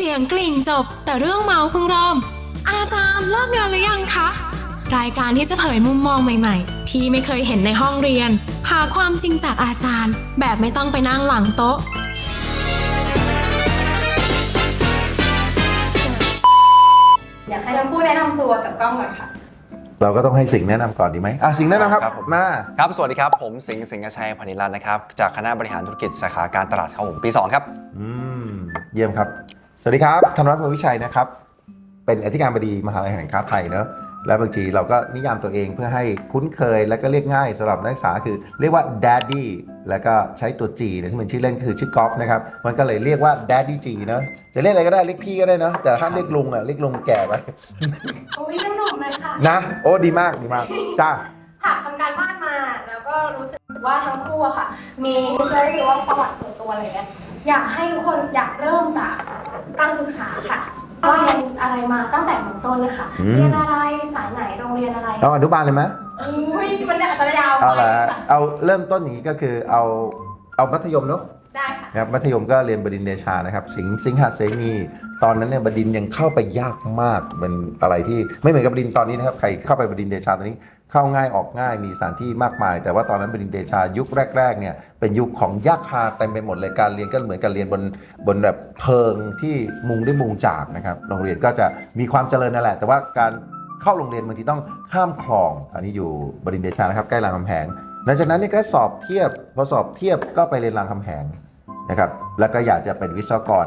สียงกลิ่งจบ แต่เรื่องเมาเพิ่งเริ่ม อาจารย์เลิกงานหรือยังคะ รายการที่จะเผยมุมมองใหม่ๆ ที่ไม่เคยเห็นในห้องเรียน หาความจริงจากอาจารย์ แบบไม่ต้องไปนั่งหลังโต๊ะ อยากให้ทั้งคู่แนะนำตัวกับกล้องหน่อยค่ะ เราก็ต้องให้สิงห์แนะนำก่อนดีไหมอะสิงห์แนะนำครับครับผม มา ครับ สวัสดีครับ ผมสิงห์สิงห์ชัยพนิรัตน์นะครับ จากคณะบริหารธุรกิจสาขาการตลาดครับผมปี 2 ครับ อืม เยี่ยมครับ สวัสดีครับธนวัฒน์พลวิชัยนะครับ เป็นอธิการบดีมหาลัยแห่งค้าไทยเนอะและบางทีเราก็นิยามตัวเองเพื่อให้คุ้นเคยและก็เรียกง่ายสำหรับนักศึกษาคือเรียกว่า daddy แล้วก็ใช้ตัว G เนี่ยที่เป็นชื่อเล่นคือชื่อกอล์ฟนะครับ มันก็เลยเรียกว่า daddy G เนอะจะเรียกอะไรก็ได้เรียกพี่ก็ได้เนอะแต่ห้ามเรียกลุงอะเรียกลุงแก่ไปโอ้ยน้ำหนุ่มเลยค่ะนะ โอ้ดีมากดีมากจ้าค่ะทำการบ้านมาแล้วก็รู้สึกว่าทั้งคู่อะค่ะ มีช่วยหรือว่าประวัติส่วนตัวอะไรเงี้ยอยากให้ทุกคนอยากเริ่มจาก การศึกษาค่ะว่าเรียนอะไรมาตั้งแต่เบื้องต้นเลยค่ะอืม เรียนอะไรสายไหนโรงเรียนอะไรเอาอนุบาลเลยไหมอุ้ยมันอาจจะยาวเอาไปละค่ะเอาเริ่มต้นอย่างนี้ก็คือเอาเอามัธยมเนอะ ได้ค่ะนะครับมัธยมก็เรียนบดินทร์เดชานะครับ สิงห์สิงหาเสนีตอนนั้นเนี่ยบดินทร์ยังเข้าไปยากมากเป็นอะไรที่ไม่เหมือนกับบดินทร์ตอนนี้นะครับใครเข้าไปบดินทร์เดชาตอนนี้เข้าง่ายออกง่ายมีสถานที่มากมาย แต่ว่าตอนนั้นบดินทร์เดชายุคแรกๆเนี่ยเป็นยุคของยากคาเต็มไปหมดเลยการเรียนก็เหมือนการเรียนบนบนแบบเพิงที่มุงด้วยมุงจากนะครับโรงเรียนก็จะมีความเจริญนั่นแหละ แต่ว่าการเข้าโรงเรียนบางทีต้องข้ามคลองอันนี้อยู่บดินทร์เดชานะครับใกล้รามคำแหงหลังจากนั้นเนี่ยก็สอบเทียบพอสอบเทียบก็ไปเรียนรามคำแหง นะครับแล้วก็อยากจะเป็นวิศวกร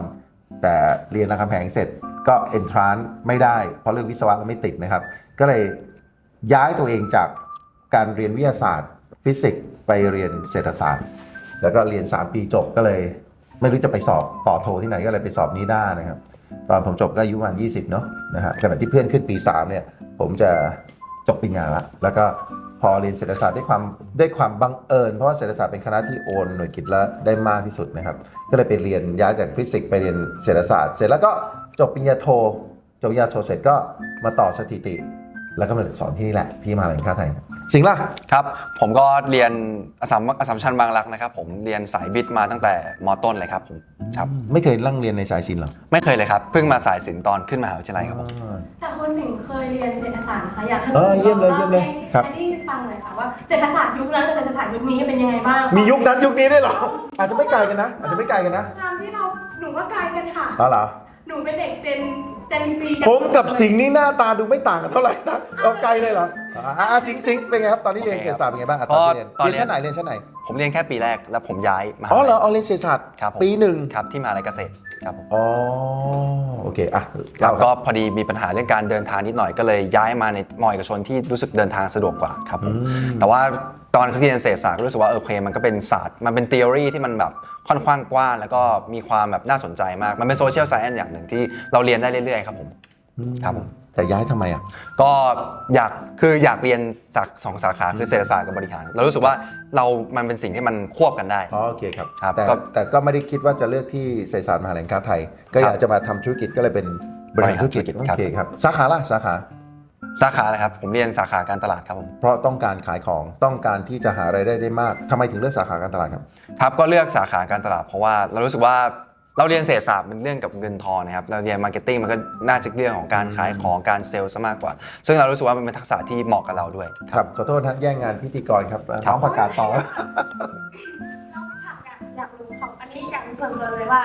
แต่เรียนรามคำแหงเสร็จก็เอนทรานไม่ได้ เพราะเรื่องวิศวะเราไม่ติดนะครับ ก็เลยย้ายตัวเองจากการเรียนวิทยาศาสตร์ ฟิสิกส์ไปเรียนเศรษฐศาสตร์ แล้วก็เรียน 3 ปีจบก็เลย ไม่รู้จะไปสอบต่อโทที่ไหนก็เลยไปสอบนิด้นะครับ ตอนผมจบก็อายุประมาณ20 เนาะนะฮะขณะที่เพื่อนขึ้นปี 3 เนี่ย ผมจะจบปริญญาละแล้วก็ พอเรียนเศรษฐศาสตร์ได้ความได้ความบังเอิญ เพราะว่าเศรษฐศาสตร์เป็นคณะที่โอนหน่วยกิจละได้มากที่สุดนะครับ ก็เลยไปเรียนย้ายจากฟิสิกส์ไปเรียนเศรษฐศาสตร์ เสร็จแล้วก็จบปริญญาโทจบปริญญาโทเสร็จก็มาต่อสถิติ แล้วก็มาสอนที่นี่แหละที่มหาลัยแห่งชาติไทยสิงห์ล่ะครับผมก็เรียนอสสัมอสสัมชัญบางรักนะครับ ผมเรียนสายวิทย์มาตั้งแต่มต้นเลยครับผมครับไม่เคยนั่งเรียนในสายศิลป์เหรอไม่เคยเลยครับเพิ่งมาสายศิลป์ตอนขึ้นมหาวิทยาลัยครับผมแต่คุณสิงห์เคยเรียนเศรษฐศาสตร์นะคะอยากให้เออคุณเยี่ยมเลยล่าเยี่ยมเลยให้ครับให้ได้ฟังหน่อยค่ะว่าเศรษฐศาสตร์ยุคนั้นกับเศรษฐศาสตร์ยุคนี้เป็นยังไงบ้างมียุคนั้นยุคนี้ด้วยเหรออาจจะไม่ไกลกันนะ อาจจะไม่ไกลกันนะความที่เราหนูว่าไกลกันค่ะอ๋อเหรอหนูเป็นเด็กเจนเจนซีผมกับสิงห์นี่หน้าตาดูไม่ต่างกันเท่าไหร่นะเอาไกลเลยเหรออ่าอ่าสิงห์สิงห์เป็นไงครับตอนที่เรียนเศรษฐศาสตร์เป็นไงบ้างอะตอนที่เรียนตอนเรียนเรียนชั้นไหนเรียนชั้นไหนผมเรียนแค่ปีแรกแล้วผมย้ายมหาอ๋อเหรอลัยเอาเรียนเศรษฐศาสตร์ครับผมปีหนึ่งครับที่มหาลัยเกษตร ครับผมอ๋อโอเคอะครัเล่าบคก็รับพอดีมีปัญหาเรื่องการเดินทางนิดหน่อยก็เลยย้ายมาในมอเอกชนที่รู้สึกเดินทางสะดวกกว่าครับผมอืมแต่ว่าตอนที่เรียนเศรษฐศาสตร์ก็รู้สึกว่าเออโอเคมันก็เป็นศาสตร์มันเป็นทฤษฎีที่มันแบบค่อนข้างกว้างแล้วก็มีความแบบน่าสนใจมากมันเป็นโซเชียลไซ n อนอย่างหนึ่งที่เราเรียนได้เรื่อยๆครับผมครับผม แต่ย้ายทำไมอะ ก็อยากคืออยากเรียนจากสองสาขาคือเศรษฐศาสตร์กับบริหาร เรารู้สึกว่าเรามันเป็นสิ่งที่มันควบกันได้ อ๋อโอเคครับ ครับแต่ก็แต่ก็ไม่ได้คิดว่าจะเลือกที่เศรษฐศาสตร์มหาลัยแห่งชาติไทย ก็อยากจะมาทำธุรกิจก็เลยเป็นบริหารธุรกิจบริหารธุรกิจโอครับ เคครับ สาขาล่ะสาขา สาขาอะไรครับ ผมเรียนสาขาการตลาดครับผม เพราะต้องการขายของต้องการที่จะหารายได้ได้มากทำไมถึงเลือกสาขาการตลาดครับ ครับก็เลือกสาขาการตลาดเพราะว่าเรารู้สึกว่า เราเรียนเศรษฐศาสตร์เป็นเรื่องกับเงินทองนะครับ เราเรียนมาร์เก็ตติ้งมันก็น่าจะเรื่องของการขายของการเซลล์ซะมากกว่า ซึ่งเรารู้สึกว่ามันเป็นทักษะที่เหมาะกับเราด้วย ครับขอโทษนะแย่งงานพิธีกรครับน้องประกาศต่อน้องผักอะอยากรู้ของอันนี้อยากรู้ส่วนตัวเลยว่า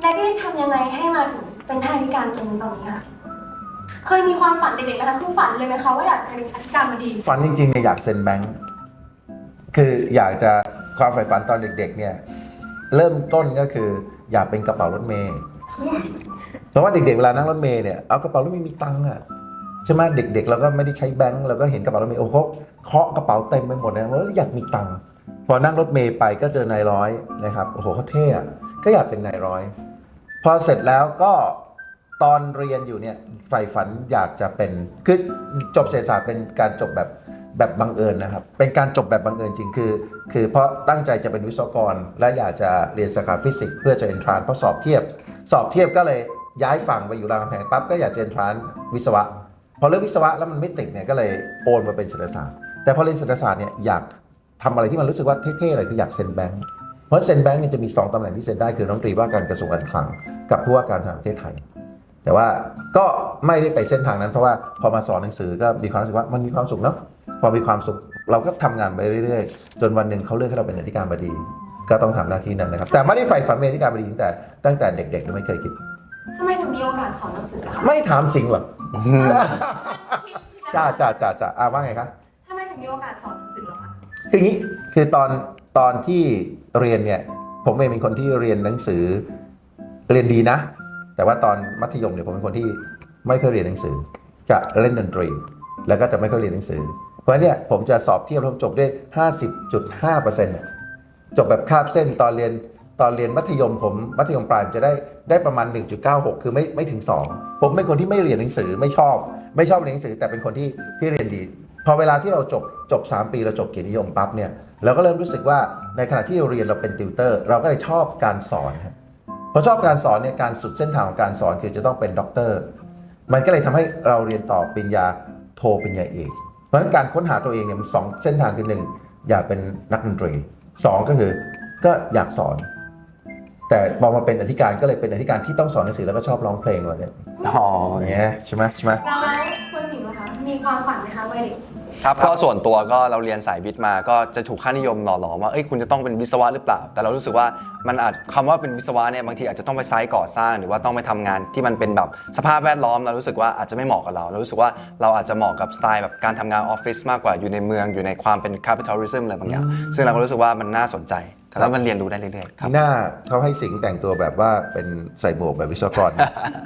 แนดี้ทำยังไงให้มาถึงเป็นทางอธิการจนตอนนี้ค่ะเคยมีความฝันเด็กๆไหมคะคือฝันเลยไหมคะว่าอยากจะเป็นอธิการบดีฝันจริงๆเนี่ยอยากเซ็นแบงค์คืออยากจะความใฝ่ฝันตอนเด็กๆเนี่ยเริ่มต้นก็คือ อยากเป็นกระเป๋ารถเมย์เพราะว่าเด็กๆเวลานั่งรถเมย์เนี่ยเอากระเป๋ารถเมย์มีตังค์อะใช่ไหมเด็กๆเราก็ไม่ได้ใช้แบงค์เราก็เห็นกระเป๋ารถเมย์โอ้โหเคาะกระเป๋าเต็มไปหมดเลยว่าอยากมีตังค์พอนั่งรถเมย์ไปก็เจอนายร้อยนะครับโอ้โหเขาเท่อะก็อยากเป็นนายร้อย พอเสร็จแล้วก็ตอนเรียนอยู่เนี่ยใฝ่ฝันอยากจะเป็นคือจบเศรษฐศาสตร์เป็นการจบแบบ แบบบังเอิญนะครับ เป็นการจบแบบบังเอิญจริงคือ คือเพราะตั้งใจจะเป็นวิศวกร และอยากจะเรียนสาขาฟิสิกส์เพื่อจะเอนทรานเพราะสอบเทียบ สอบเทียบก็เลยย้ายฝั่งไปอยู่รามคำแหงปั๊บก็อยากจะเอนทรานวิศวะ พอเลือกวิศวะแล้วมันไม่ติดเนี่ยก็เลยโอนมาเป็นเศรษฐศาสตร์ แต่พอเรียนเศรษฐศาสตร์เนี่ยอยากทำอะไรที่มันรู้สึกว่าเท่ๆเลยคืออยากเซ็นแบงค์เพราะเซ็นแบงก์เนี่ยจะมี 2ตำแหน่งที่เซ็นได้คือน้องตรีว่าการกระทรวงการคลังกับผู้ว่าการทางประเทศไทย แต่ว่าก็ไม่ได้ไปเส้นทางนั้นเพราะว่าพอมาสอนหนังสือก็มีความรู้สึกว่ามันมีความสุขเนาะ พอมีความสุขเราก็ทำงานไปเรื่อยๆ จนวันหนึ่งเขาเลือกให้เราเป็นอธิการบดี ก็ต้องทำหน้าที่นั้นนะครับ แต่ไม่ได้ใฝ่ฝันเป็นอธิการบดีตั้งแต่ตั้งแต่เด็กๆไม่เคยคิดทำไมถึงมีโอกาสสอนหนังสือล่ะคะไม่ถามสิงหรอกจ้าจ้าจ้าจ้าอาว่าไงครับทำไมถึงมีโอกาสสอนหนังสือล่ะคะคืออย่างนี้คือตอนตอนที่เรียนเนี่ยผมเองเป็นคนที่เรียนหนังสือเรียนดีนะ แต่ว่าตอนมัธยมเนี่ยผมเป็นคนที่ไม่เคยเรียนหนังสือ จะเล่นดนตรี แล้วก็จะไม่ค่อยเรียนหนังสือเพ ราะฉะนั้นเนี่ยผมจะสอบเทียบแล้วมจบได้50.5%เนี่ยจบแบบคาบเส้นตอนเรียนตอนเรียนมัธยมผมมัธยมปลายจะได้ได้ประมาณ 1.96 คือไม่ไม่ถึง 2 ผมเป็นคนที่ไม่เรียนหนังสือไม่ชอบ ไม่ชอบเรียนหนังสือแต่เป็นคนที่ที่เรียนดี พอเวลาที่เราจบจบ 3 ปีเราจบเกียรตินิยมปั๊บเนี่ยเราก็เริ่มรู้สึกว่าในขณะที่เราเรียนเราเป็นติวเตอร์ เราก็เลยชอบการสอนครับพอชอบการสอนเนี่ยการสุดเส้นทางของการสอนคือจะต้องเป็นด็อกเตอร์มันก็เลยทำให้เราเรียนต่อปริญญาโทปริญญาเอก เพราะฉะนั้นการค้นหาตัวเองเนี่ยมันสองเส้นทางคือหนึ่งอยากเป็นนักดนตรีสองก็คือก็อยากสอน แต่พอมาเป็นอธิการก็เลยเป็นอธิการที่ต้องสอนหนังสือแล้วก็ชอบร้องเพลงเลยเนี่ยอ๋ออย่างเงี้ยใช่ไหมใช่ไหมแล้วคุณสิงห์ล่ะคะมีความฝันไหมคะวัยเด็ก ครับก็ส่วนตัวก็เราเรียนสายวิทย์มาก็จะถูกค่านิยมหล่อหลอมว่าเอ้ยคุณจะต้องเป็นวิศวะหรือเปล่า แต่เรารู้สึกว่ามันอาจคำว่าเป็นวิศวะเนี่ยบางทีอาจจะต้องไปไซต์ก่อสร้าง หรือว่าต้องไปทำงานที่มันเป็นแบบสภาพแวดล้อมเรารู้สึกว่าอาจจะไม่เหมาะกับเรา เรารู้สึกว่าเราอาจจะเหมาะกับสไตล์แบบการทำงานออฟฟิศมากกว่าอยู่ในเมืองอยู่ในความเป็น capitalism อะไรบางอย่างซึ่งเราก็รู้สึกว่ามันน่าสนใจ แล้วมันเรียนรู้ได้เรื่อยๆครับ หน้าเขาให้สิงห์แต่งตัวแบบว่าเป็นใส่หมวกแบบวิศวกร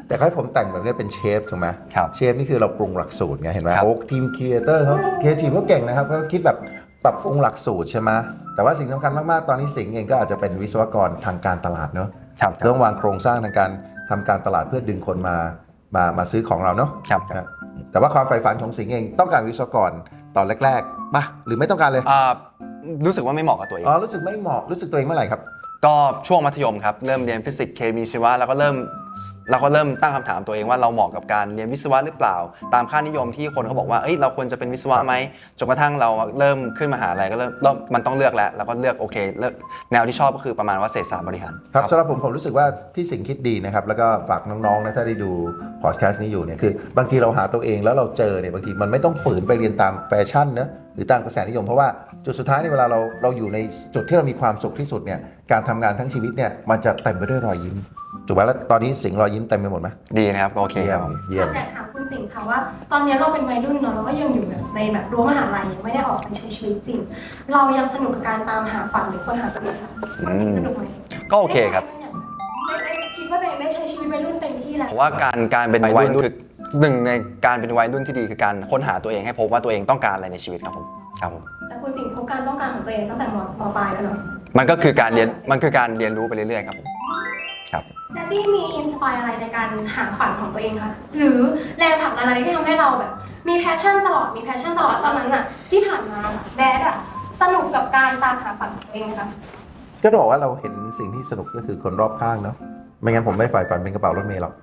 แต่เขาให้ผมแต่งแบบนี้เป็นเชฟถูกไหมครับเชฟนี่คือเราปรุงหลักสูตรไงเห็นไหมครับ โอ้ทีมครีเอเตอร์เขาครีเอทีฟเขาเก่งนะครับเขาคิดแบบปรับปรุงหลักสูตรใช่ไหมแต่ว่าสิ่งสำคัญมากๆ ตอนนี้สิงห์เองก็อาจจะเป็นวิศวกรทางการตลาดเนาะครับต้องวางโครงสร้างทางการทำการตลาดเพื่อดึงคนมามามาซื้อของเราเนาะ ครับนะแต่ว่าความใฝ่ฝันของสิงห์เองต้องการวิศวกรตอนแรกๆป่ะหรือไม่ต้องการเลย อ่า รู้สึกว่าไม่เหมาะกับตัวเอง อ๋อรู้สึกไม่เหมาะรู้สึกตัวเองเมื่อไหร่ครับ ก็ช่วงมัธยมครับ เริ่มเรียนฟิสิกส์เคมีชีวะแล้วก็เริ่มเราก็เริ่มตั้งคำถามตัวเองว่าเราเหมาะกับการเรียนวิศวะหรือเปล่า ตามค่านิยมที่คนเขาบอกว่าเอ้ยเราควรจะเป็นวิศวะไหมจนกระทั่งเราเริ่มขึ้นมหาลัยก็เริ่มเริ่มมันต้องเลือกแล้วแล้วก็เลือกโอเคเลือกแนวที่ชอบก็คือประมาณว่าเศรษฐศาสตร์บริหารครับสำหรับผมผมรู้สึกว่าที่สิ่งคิดดีนะครับแล้วก็ฝากน้องๆนะถ้าได้ดูพอดแคสต์นี้อยู่เนี่ยคือบางทีเราหาตัวเองแล้วเราเจอเนี่ยบางทีมันไม่ต้องฝืนไปเรียนตามแฟชั่นนะหรือตามกระแสนิยมเพราะว่า จุดสุดท้ายในยเวลาเราเราอยู่ในจุดที่เรามีความสุขที่สุดเนี่ยการทำงานทั้งชีวิตเนี่ยมันจะเต็มไปด้วยรอยยิ้มถูกไหมแล้วตอนนี้สิงห์รอยยิ้มเต็มไปหมดไหมดีนะครับโอเคเยี่คยรับมผมเยี่ยมอยากถามคุณสิงห์ค่ะว่า ตอนนี้เราเป็นวัยรุ่นเนาะเราก็ยังอยู่ในแบบรั้วมหาลัยยังไม่ได้ออกไปใช้ชีวิตจริง เรายังสนุกกับการตามหาฝันหรือค้นหาตัวเองค่ะคุณสิงห์สนุกไหมก็โอเคครับได้ได้คิดว่าตัวเองได้ใช้ชีวิตวัยรุ่นเต็มที่แล้วผมว่าการการเป็นวัยรุ่นคือหนึ่งในการเป็นวัยรุ่นที่ดีคือการค้นหาตัวเองให้พบว่าตัวเองต้องการอะไรในชีวิตครับผม ครับผมแต่คุณสิงห์พบการต้องการของตัวเองตั้งแต่มมปลายแล้วเนาะมันก็คือการเรียนมันคือการเรียนรู้ไปเรื่อยๆครับผมครับแดดดี้มีอินสปายอะไรในการหาฝันของตัวเองคะหรือแรงผลักดันอะไรที่ทำให้เราแบบ มีแพชชั่นตลอดมีแพชชั่นตลอดตอนนั้นอะที่ผ่านมาแดดอะสนุกกับการตามหาฝันของตัวเองไหมคะก็ต้องบอกว่าเราเห็นสิ่งที่สนุกก็คือคนรอบข้างเนาะไม่งั้นผมไม่ฝ่ายฝันเป็นกระเป๋ารถเมล์หรอก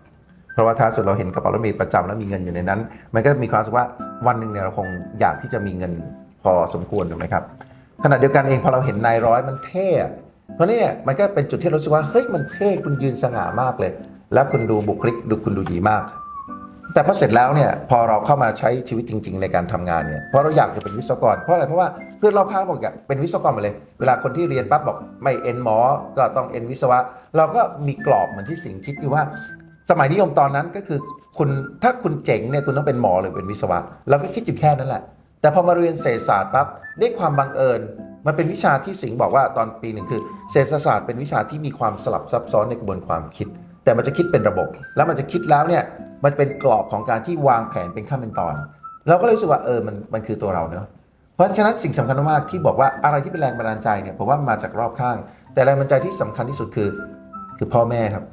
เพราะว่าท้ายสุดเราเห็นกระเป๋ารถเมล์ประจำแล้วมีเงินอยู่ในนั้น มันก็มีความรู้สึกว่าวันหนึ่งเนี่ยเราคงอยากที่จะมีเงิน พอสมควรถูกไหมครับขณะเดียวกันเองพอเราเห็นนายร้อยมันเท่เพราะนี่เนี่ยมันก็เป็นจุดที่เรารู้สึกว่าเฮ้ยมันเท่คุณยืนสง่ามากเลย แล้วคุณดูบุคลิกดูคุณดูดีมาก แต่พอเสร็จแล้วเนี่ยพอเราเข้ามาใช้ชีวิตจริง ๆ ในการทำงานเนี่ยเพราะเราอยากจะเป็นวิศวกรเพราะอะไรเพราะว่าเพื่อนรอบข้างบอกอยากเป็นวิศวกรหมดเลย เวลาคนที่เรียนปั๊บบอกไม่เอ็นหมอ ก็ต้องเอ็นวิศวะ เราก็มีกรอบเหมือนที่สิงคิดอยู่ว่าสมัยนิยมตอนนั้นก็คือคุณถ้าคุณเจ๋งเนี่ยคุณต้องเป็นหมอหรือเป็นวิศวะ เราก็คิดอยู่แค่นั้นแหละ แต่พอมาเรียนเศรษฐศาสตร์ปั๊บได้ความบังเอิญ มันเป็นวิชาที่สิงห์บอกว่าตอนปีหนึ่งคือเศรษฐศาสตร์เป็นวิชาที่มีความสลับซับซ้อนในกระบวนความคิด แต่มันจะคิดเป็นระบบ แล้วมันจะคิดแล้วเนี่ยมันเป็นกรอบของการที่วางแผนเป็นขั้นเป็นตอน เราก็เลยรู้สึกว่าเออมันมันคือตัวเราเนอะเพราะฉะนั้นสิ่งสำคัญมากที่บอกว่าอะไรที่เป็นแรงบันดาลใจเนี่ยผมว่ามาจากรอบข้าง แต่แรงบันดาลใจที่สำคัญที่สุดคือคือพ่อแม่ครับ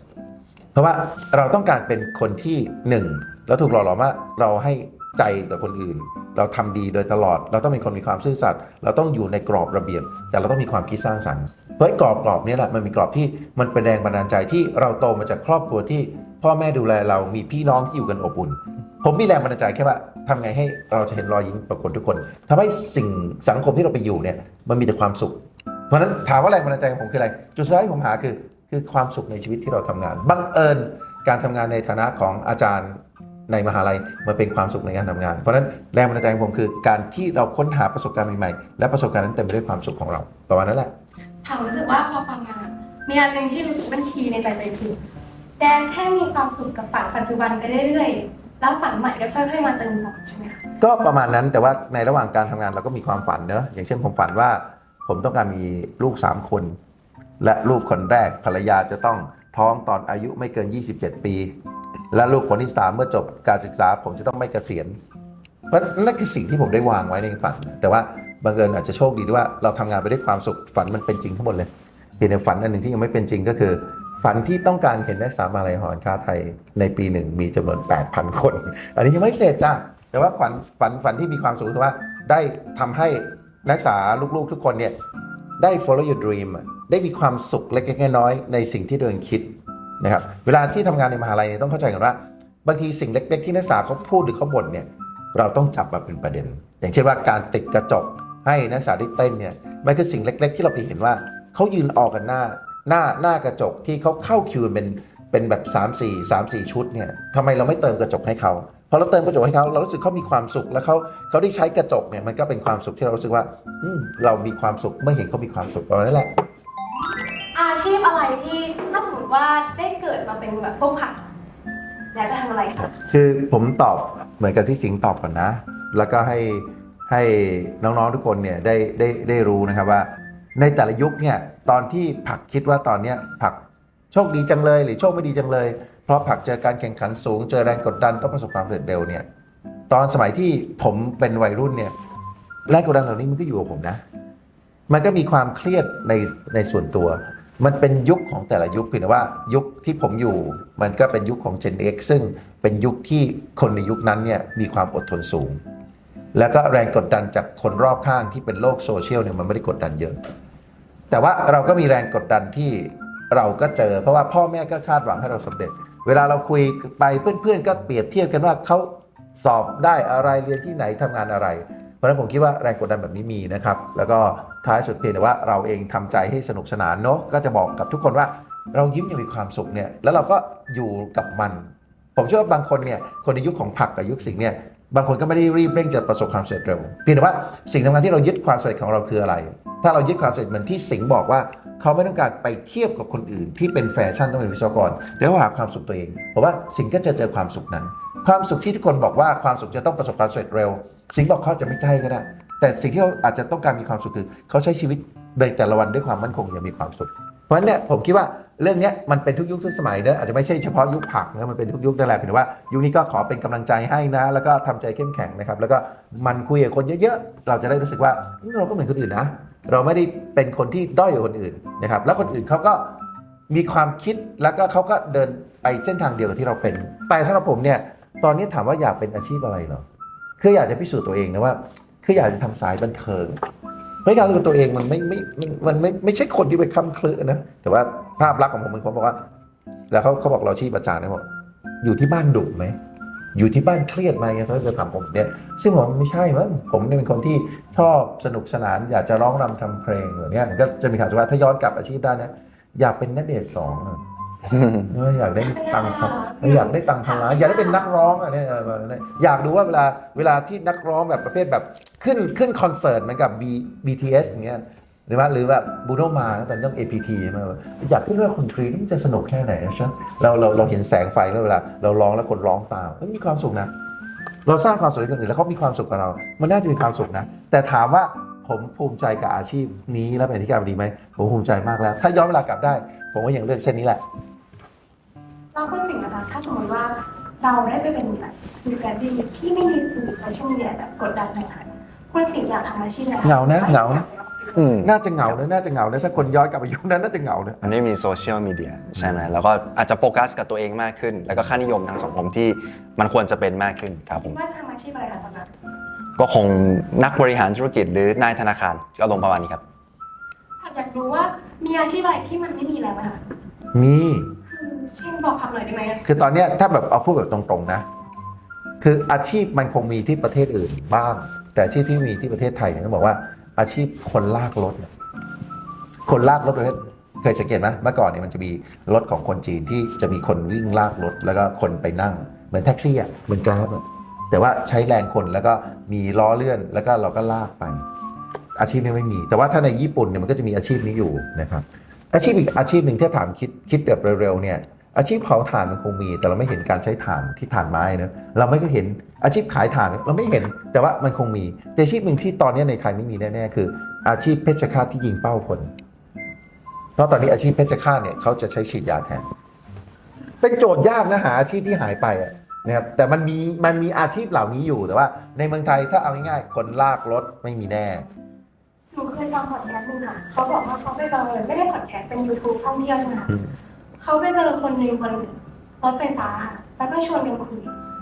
เพราะว่าเราต้องการเป็นคนที่หนึ่งเราถูกหล่อหลอมว่าเราให้ ใจต่อคนอื่น เราทำดีโดยตลอด เราต้องเป็นคนมีความซื่อสัตย์เราต้องอยู่ในกรอบระเบียบ แต่เราต้องมีความคิดสร้างสรรค์เพราะไอ้กรอบกรอบนี้แหละมันมีกรอบที่มันเป็นแรงบันดาลใจที่เราโตมาจากครอบครัวที่พ่อแม่ดูแลเรามีพี่น้องที่อยู่กันอบอุ่น ผมมีแรงบันดาลใจแค่ว่าทำไงให้เราจะเห็นรอยยิ้มปรากฏทุกคนทำให้สิ่งสังคมที่เราไปอยู่เนี่ยมันมีแต่ความสุข เพราะฉะนั้นถามว่าแรงบันดาลใจของผมคืออะไร จุดสุดท้ายที่ผมหาคือคือความสุขในชีวิตที่เราทำงานบังเอิญการทำงานในฐานะของอาจารย์ ในมหาลัยมันเป็นความสุขในการทำงาน เพราะฉะนั้นแรงบันดาลใจของผมคือ การที่เราค้นหาประสบการณ์ใหม่ๆและประสบการณ์นั้นเต็มไปด้วยความสุขของเราประมาณนั้นแหละถามรู้สึกว่าพอฟังมามีอันหนึ่งที่รู้สึกเป็นคีย์ในใจตัวเองคือแดนแค่มีความสุขกับฝันปัจจุบันไปเรื่อยๆ แล้วฝันใหม่ก็ค่อยๆมาเติมต่อใช่ไหมคะก็ประมาณนั้นแต่ว่าในระหว่างการทำงานเราก็มีความฝันเนอะอย่างเช่นผมฝันว่า ผมต้องการมีลูก 3 คน และลูกคนแรกภรรยาจะต้องท้องตอนอายุไม่เกิน 27 ปี และลูกคนที่ 3 เมื่อจบการศึกษาผมจะต้องไม่เกษียณ เพราะนั่นคือสิ่งที่ผมได้วางไว้ในฝัน แต่ว่าบังเอิญอาจจะโชคดีด้วยว่าเราทำงานไปด้วยความสุขฝันมันเป็นจริงทั้งหมดเลยเพียงแต่ฝันอันหนึ่งที่ยังไม่เป็นจริงก็คือ ฝันที่ต้องการเห็นนักศึกษามาลัยหอการค้าไทยในปีหนึ่งมีจำนวน 8,000 คน อันนี้ยังไม่เสร็จจ้ะแต่ว่าฝันฝันฝันที่มีความสุขคือว่าได้ทำให้นักศึกษาลูกๆ ทุกคนเนี่ยได้ follow your dream ได้มีความสุขเล็กๆน้อยๆในสิ่งที่ตัวเองคิด นะครับเวลาที่ทำงานในมหาลัยต้องเข้าใจกันว่า บางทีสิ่งเล็ก ๆ ที่นักศึกษาเขาพูดหรือเขาบ่นเนี่ยเราต้องจับมาเป็นประเด็น อย่างเช่นว่าการติดกระจกให้นักศึกษาได้เต้นเนี่ยมันคือสิ่งเล็ก ๆ ที่เราไปเห็นว่าเขายืนออกกันหน้าหน้าหน้ากระจกที่เขาเข้าคิวเป็นเป็นแบบ 3 4 3 4 ชุดเนี่ยทำไมเราไม่เติมกระจกให้เขาพอเราเติมกระจกให้เขาเรารู้สึกเขามีความสุขแล้วเขาเขาได้ใช้กระจกเนี่ยมันก็เป็นความสุขที่เรารู้สึกว่าเรามีความสุขเมื่อเห็นเขามีความสุขประมานั้นแหละ อะไรที่ถ้าสมมติว่าได้เกิดมาเป็นแบบพวกผักแล้วจะทำอะไรคะคือผมตอบเหมือนกับที่สิงห์ตอบก่อนนะ แล้วก็ให้ให้น้องๆทุกคนเนี่ยได้ได้ได้รู้นะครับว่า ในแต่ละยุคเนี่ยตอนที่ผักคิดว่าตอนเนี้ยผักโชคดีจังเลยหรือโชคไม่ดีจังเลย เพราะผักเจอการแข่งขันสูง เจอแรงกดดันต้องประสบความสำเร็จเร็วเนี่ยตอนสมัยที่ผมเป็นวัยรุ่นเนี่ยแรงกดดันเหล่านี้มันก็อยู่กับผมนะ มันก็มีความเครียดในในส่วนตัว มันเป็นยุคของแต่ละยุคเพียงแต่ว่ายุคที่ผมอยู่ มันก็เป็นยุคของ Gen X ซึ่งเป็นยุคที่คนในยุคนั้นเนี่ยมีความอดทนสูง แล้วก็แรงกดดันจากคนรอบข้างที่เป็นโลกโซเชียลเนี่ยมันไม่ได้กดดันเยอะ แต่ว่าเราก็มีแรงกดดันที่เราก็เจอ เพราะว่าพ่อแม่ก็คาดหวังให้เราสำเร็จ เวลาเราคุยไปเพื่อนๆ ก็เปรียบเทียบกันว่าเขาสอบได้อะไรเรียนที่ไหนทำงานอะไร เพราะฉะนั้นผมคิดว่าแรงกดดันแบบนี้มีนะครับ แล้วก็ท้ายสุดเพียงแต่ว่าเราเองทำใจให้สนุกสนานเนาะก็จะบอกกับทุกคนว่าเรายิ้มอย่างมีความสุขเนี่ยแล้วเราก็อยู่กับมัน ผมเชื่อว่าบางคนเนี่ยคนในยุคของผักกับยุคสิงเนี่ยบางคนก็ไม่ได้รีบเร่งจะประสบความสำเร็จเร็วเพียงแต่ว่าสิ่งสำคัญที่เรายึดความสำเร็จของเราคืออะไร ถ้าเรายึดความสำเร็จเหมือนที่สิงห์บอกว่า เขาไม่ต้องการไปเทียบกับคนอื่น ที่เป็นแฟชั่นต้องเป็นวิศวกรแต่เขาหาความสุขตัวเองเพราะว่าสิงห์ก็จะเจอความสุขนั้น ความสุขที่ทุกคนบอกว่าความสุขจะต้องประสบความสำเร็จเร็ว สิงห์บอกเขาจะไม่ใช่ก็ได้ แต่สิ่งที่เขาอาจจะต้องการมีความสุขคือ เขาใช้ชีวิตในแต่ละวันด้วยความมั่นคงอย่างมีความสุข เพราะฉะนั้นเนี่ยผมคิดว่าเรื่องนี้มันเป็นทุกยุคทุกสมัยเนอะอาจจะไม่ใช่เฉพาะยุคผักนะมันเป็นทุกยุคนั่นแหละเพียงแต่ว่ายุคนี้ก็ขอเป็นกำลังใจให้นะ แล้วก็ทำใจเข้มแข็งนะครับ แล้วก็มันคุยกับคนเยอะๆ เราจะได้รู้สึกว่าเราก็เหมือนคนอื่นนะ เราไม่ได้เป็นคนที่ด้อยกว่าคนอื่นนะครับ แล้วคนอื่นเขาก็มีความคิดแล้วก็เขาก็เดินไปเส้นทางเดียวกับที่เราเป็น แต่สำหรับผมเนี่ย ตอนนี้ถามว่าอยากเป็นอาชีพอะไรเหรอ คืออยากจะพิสูจน์ตัวเองนะว่า คืออยากจะทำสายบันเทิงเพราะการตัวตัวเองมันไม่ไม่มันไม่ไม่ใช่คนที่ไปค้ำคลือนะแต่ว่าภาพลักษณ์ของผมเป็นคนบอกว่า แล้วเขาเขาบอกเราชีพอาจารย์นะบอกอยู่ที่บ้านดุไหมอยู่ที่บ้านเครียดไหมเขาจะถามผมเนี่ยซึ่งผมไม่ใช่มั้งผมเนี่ยเป็นคนที่ชอบสนุกสนาน อยากจะร้องรำทำเพลงอย่างเงี้ยก็จะมีข่าวว่าถ้าย้อนกลับอาชีพได้นะอยากเป็นนักเดทสองอ เอออยากได้ตังค์ครับเอออยากได้ตังค์พันล้านอยากได้เป็นนักร้องอะเนี่ยเออแบบนั้นอยากดูว่าเวลาเวลาที่นักร้องแบบประเภทแบบขึ้นขึ้นคอนเสิร์ตเหมือนกับ B BTS อย่างเงี้ยหรือว่าหรือแบบบูโนมาตอนต้อง APT ใช่ไหมอยากขึ้นเรื่องคนกรีดมันจะสนุกแค่ไหนนะใช่ไหมเราเราเราเห็นแสงไฟเวลาเราร้องแล้วคนร้องตามมันมีความสุขนะ เราสร้างความสุขให้คนอื่นแล้วเขามีความสุขกับเรา มันน่าจะมีความสุขนะ แต่ถามว่าผมภูมิใจกับอาชีพนี้และเป็นอธิการบดีไหมผมภูมิใจมากแล้ว ถ้าย้อนเวลากลับได้ ผมก็ยังเลือกเส้นนี้แหละ เราพูดสิ่งนะคะถ้าสมมติว่าเราได้ไปเป็นแบบมีการดีที่ไม่มีสื่อโซเชียลมีเดียแบบกดดันอะไรคุณสิ่งอยากทำอาชีพอะไรคเหงานะเหงานะ อืมน่าจะเหงานะน่าจะเหงานะถ้าคนย้อนกลับไปยุคนั้นน่าจะเหงานะมันไม่มีโซเชียลมีเดียใช่ไหมแล้วก็อาจจะโฟกัสกับตัวเองมากขึ้น แล้วก็ค่านิยมทางสังคมที่มันควรจะเป็นมากขึ้นครับผมว่าจะทำอาชีพอะไรคะตอนนั้น ก็คงนักบริหารธุรกิจหรือนายธนาคารก็ลงประมาณนี้ครับ อยากรู้ว่ามีอาชีพอะไรที่มันไม่มีแล้วไหมคะมีคือ เช่นบอกคำหน่อยได้ไหมคือตอนเนี้ยถ้าแบบเอาพูดแบบตรงๆนะ คืออาชีพมันคงมีที่ประเทศอื่นบ้าง แต่อาชีพที่มีที่ประเทศไทยเนี่ยต้องบอกว่าอาชีพคนลากรถเนี่ยคนลากรถประเภทเคยสังเกตไหมเมื่อก่อนเนี่ยมันจะมีรถของคนจีนที่จะมีคนวิ่งลากรถแล้วก็คนไปนั่ง เหมือนแท็กซี่อะเหมือนแกร็บอะแต่ว่าใช้แรงคนแล้วก็มีล้อเลื่อนแล้วก็เราก็ลากไป อาชีพนี้ไม่มี แต่ว่าถ้าในญี่ปุ่นเนี่ยมันก็จะมีอาชีพนี้อยู่นะครับ อาชีพอีกอาชีพหนึ่งถ้าถามคิดคิดแบบเร็วๆเนี่ย อาชีพเผาถ่านมันคงมีแต่เราไม่เห็นการใช้ถ่านที่ถ่านไม้นะเราไม่ก็เห็นอาชีพขายถ่านเราไม่เห็นแต่ว่ามันคงมี แต่อาชีพหนึ่งที่ตอนนี้ในไทยไม่มีแน่ๆคือ อาชีพเพชฌฆาตที่ยิงเป้าคนเพราะตอนนี้อาชีพเพชฌฆาตเนี่ยเขาจะใช้ฉีดยาแทน เป็นโจทย์ยากนะหาอาชีพที่หายไปอะนะครับแต่มันมีมันมีอาชีพเหล่านี้อยู่แต่ว่า ในเมืองไทยถ้าเอาง่ายๆคนลากรถไม่มีแน่หนูเคยฟังพอดแคสต์หนึงค่ะเขาบอกว่าเขาไปฟังเลยไม่ได้พอดแคสต์เป็น YouTube ท่องเที่ยวใช่ไหมคะอืม เขาไปเจอคนหนึ่งบนรถไฟฟ้าค่ะแล้วก็ชวนกันคุย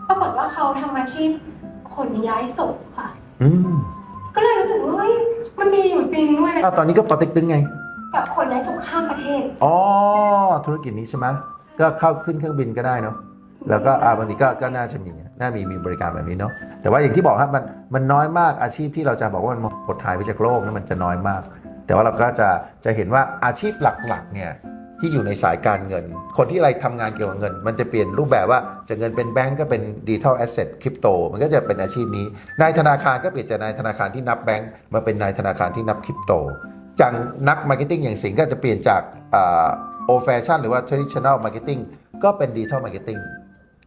ปรากฏว่าเขาทำอาชีพขนย้ายศพค่ะ อืมก็เลยรู้สึกว่าเฮ้ยมันมีอยู่จริงด้วยนะอ้าวตอนนี้ก็ปอเติ๊กตึงไง แบบขนย้ายศพข้ามประเทศ อ๋อ ธุรกิจนี้ใช่ไหมก็เข้าขึ้นเครื่องบินก็ได้เนาะ แล้วก็อ่าวันนี้ก็ก็น่าจะมี น่ามีมีบริการแบบนี้เนาะ แต่ว่าอย่างที่บอกครับมันมันน้อยมากอาชีพที่เราจะบอกว่ามันหดหายไปจากโลกนั้นมันจะน้อยมาก แต่ว่าเราก็จะจะเห็นว่าอาชีพหลักๆเนี่ย ที่อยู่ในสายการเงิน คนที่อะไรทำงานเกี่ยวกับเงิน มันจะเปลี่ยนรูปแบบว่าจะเงินเป็นแบงก์ก็เป็นดิจิทัลแอสเซทคริปโตมันก็จะเป็นอาชีพนี้ นายธนาคารก็เปลี่ยนจากนายธนาคารที่นับแบงก์มาเป็นนายธนาคารที่นับคริปโตจากนักมาร์เก็ตติ้งอย่างสิงห์ก็จะเปลี่ยนจากโอแฟชั่นหรือว่า traditional marketing ก็เป็น digital marketing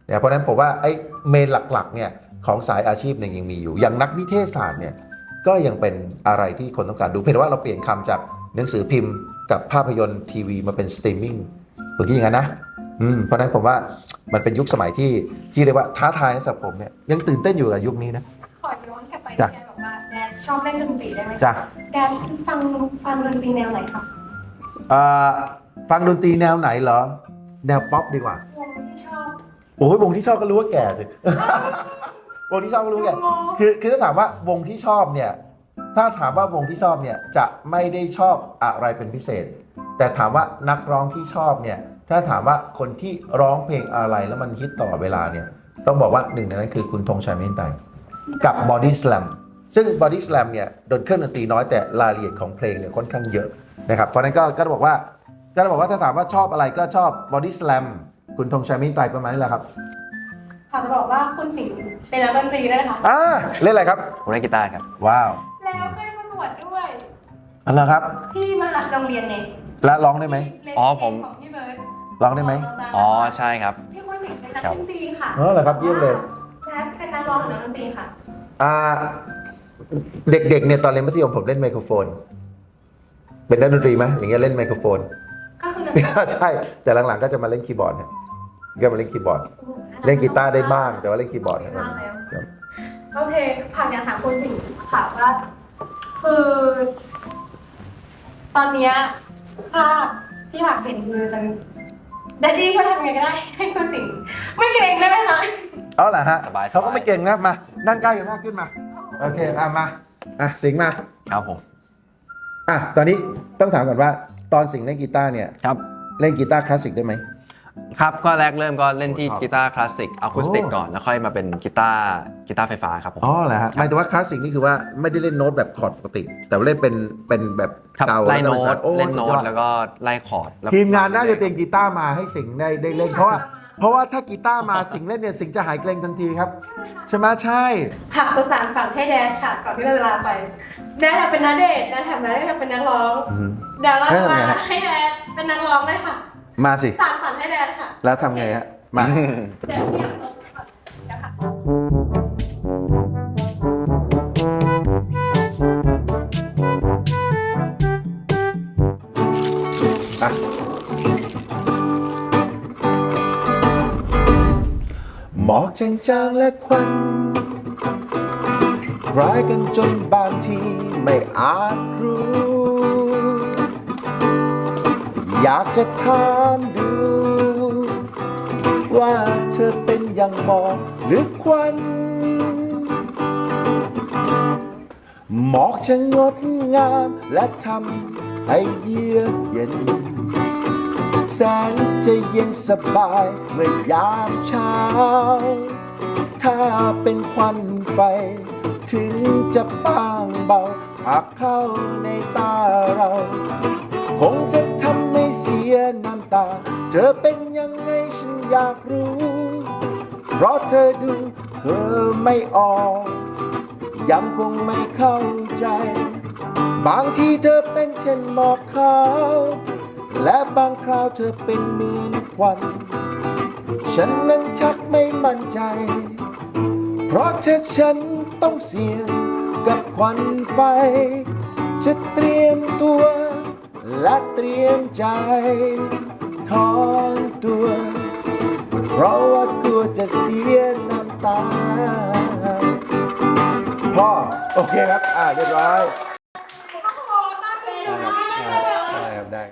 เนี่ยเพราะนั้นผมว่าไอ้เมนหลักๆเนี่ยของสายอาชีพเนี่ยยังมีอยู่ อย่างนักนิเทศศาสตร์เนี่ยก็ยังเป็นอะไรที่คนต้องการดูเพียงแต่ว่าเราเปลี่ยนคำจากหนังสือพิมพ์ กับภาพยนตร์ทีวีมาเป็นสตรีมมิ่งผมคิดอย่างนั้นนะอืมเพราะฉะนั้นผมว่ามันเป็นยุคสมัยที่ที่เรียกว่าท้าทายในสำหรับผมเนี่ยยังตื่นเต้นอยู่กับยุคนี้นะ ขอย้อนกลับไปจ้ะที่แดนบอกว่าแดนชอบเล่นดนตรีได้ไหมจ้ะแดนฟังฟังดนตรีแนวไหนคะอ่าฟังดนตรีแนวไหนเหรอ แนวป๊อปดีกว่า วงที่ชอบโอ้ยวงที่ชอบก็รู้ว่าแก่สิ วงที่ชอบก็รู้ว่าแก่ งงคือคือถ้าถามว่าวงที่ชอบเนี่ย ถ้าถามว่าวงที่ชอบเนี่ยจะไม่ได้ชอบอะไรเป็นพิเศษ แต่ถามว่านักร้องที่ชอบเนี่ยถ้าถามว่าคนที่ร้องเพลงอะไรแล้วมันฮิตตลอดเวลาเนี่ยต้องบอกว่าหนึ่งในนั้นคือคุณธงชัยเมนไตกับ Body Slam ซึ่ง Body Slam เนี่ยโดนเครื่องดนตรีน้อยแต่รายละเอียดของเพลงเนี่ยค่อนข้างเยอะนะครับเพราะฉะนั้นก็ก็ต้องบอกว่าก็ต้องบอกว่าถ้าถามว่าชอบอะไรก็ชอบ Body Slam คุณธงชัยเมนไตประมาณนี้แหละครับค่ะจะบอกว่าคุณสิงห์เป็นนักดนตรีด้วยนะคะอ่าเล่นอะไรครับผมเล่นกีตาร์ครับว้าว แล้วเคยประกวดด้วยอะไรครับที่มหาโรงเรียนเนี่ยและร้องได้ไหมอ๋อผม ของพี่เบิร์ดร้องได้ไหมอ๋อใช่ครับ พี่คุณสิงห์เป็นนักครับดนตรีค่ะอ๋อเหรอครับเยี่ยมเลยแจ๊คเป็นนักร้องหรือนักดนตรีค่ะ อ่าเด็กๆเนี่ยตอนเรียนมัธยมผมเล่นไมโครโฟน เป็นนักดนตรีไหมอย่างเงี้ยเล่นไมโครโฟน ก็คือนักดนตรีใช่ แต่หลังๆก็จะมาเล่นคีย์บอร์ดเนี่ยก็มาเล่นคีย์บอร์ด เล่นกีตาร์ได้บ้างแต่ว่าเล่นคีย์บอร์ดเนี่ยมากแล้วครับโอเคผ่านอยากถามคุณสิงห์ค่ะว่า คือ ตอนเนี้ยภาพที่ผักเห็นคือมันแดดดี้ช่วยทำยังไงก็ได้ให้คุณสิงห์ไม่เกรงได้ไหมคะเอาเหรอฮะสบายๆ เขาก็ไม่เก่งนะมานั่งใกล้กันมากขึ้นมา โอเคอะมาอะสิงห์มาครับผมอะตอนนี้ต้องถามก่อนว่า ตอนสิงห์เล่นกีตาร์เนี่ย ครับ เล่นกีตาร์คลาสสิกได้ไหม ครับก็แรกเริ่มก็เล่นที่โอ้ชอบกีตาร์คลาสสิกอะคูสติกโอ้ก่อนแล้วค่อยมาเป็นกีตาร์กีตาร์ไฟฟ้าครับผมอ๋อเหรอฮะหมายถึงว่าคลาสสิกนี่คือว่าไม่ได้เล่นโน้ตแบบคอร์ดปกติ แต่ว่าเล่นเป็นเป็นแบบครับเก่าไล่แวก็โน้ป็สาตยโอ้เล่นโน้สุดยตอดแล้วก็ไล่คอร์ดแล้วทีมงานน่าจะเตรียมกีตาร์มาให้สิงห์ได้ได้เล่นเพราะว่าเพราะว่าถ้ากีตาร์มาสิงห์เล่นเนี่ยสิงห์จะหายเกรงทันทีครับใช่ไหมใช่ค่ะจะสานฝันให้แดนค่ะก่อนที่เราจะลาไปแดนอยากเป็นนักเดทแดนแถมแดนอยากเป็นนักร้องอือฮึเดี๋ยวเราแล้วทำมาไงฮะให้แดนเป็นนักร้องเลยค่ะ มาสิ สานฝันให้แดนค่ะแล้วทำไงฮะ มา แดนอยากร้องก่อนเดี๋ยวค่ะอะหมอกจางๆและควันร้ายกันจนบางทีไม่อาจรู้ อยากจะถามดู ว่าเธอเป็นอย่างหมอกหรือควัน หมอกจะงดงามและทำให้เยือกเย็นแสนจะเย็นสบายเมื่อยามเช้า ถ้าเป็นควันไฟ ถึงจะบางเบาหากเข้าในตาเรา คงจะทำ ยน้ำตา เธอเป็นยังไงฉันอยากรู้ เพราะเธอดูเธอไม่ออกยังคงไม่เข้าใจ บางทีเธอเป็นเช่นหมอกขาว และบางคราวเธอเป็นเหมือนควัน ฉันนั้นชักไม่มั่นใจ เพราะถ้าฉันต้องเสี่ยงกับควันไฟ จะเตรียมตัว และเตรียมใจถอนตัว เพราะว่ากลัวจะเสียน้ำตาพ่อโอเคครับ อ่าเรียบร้อยได้ครับได้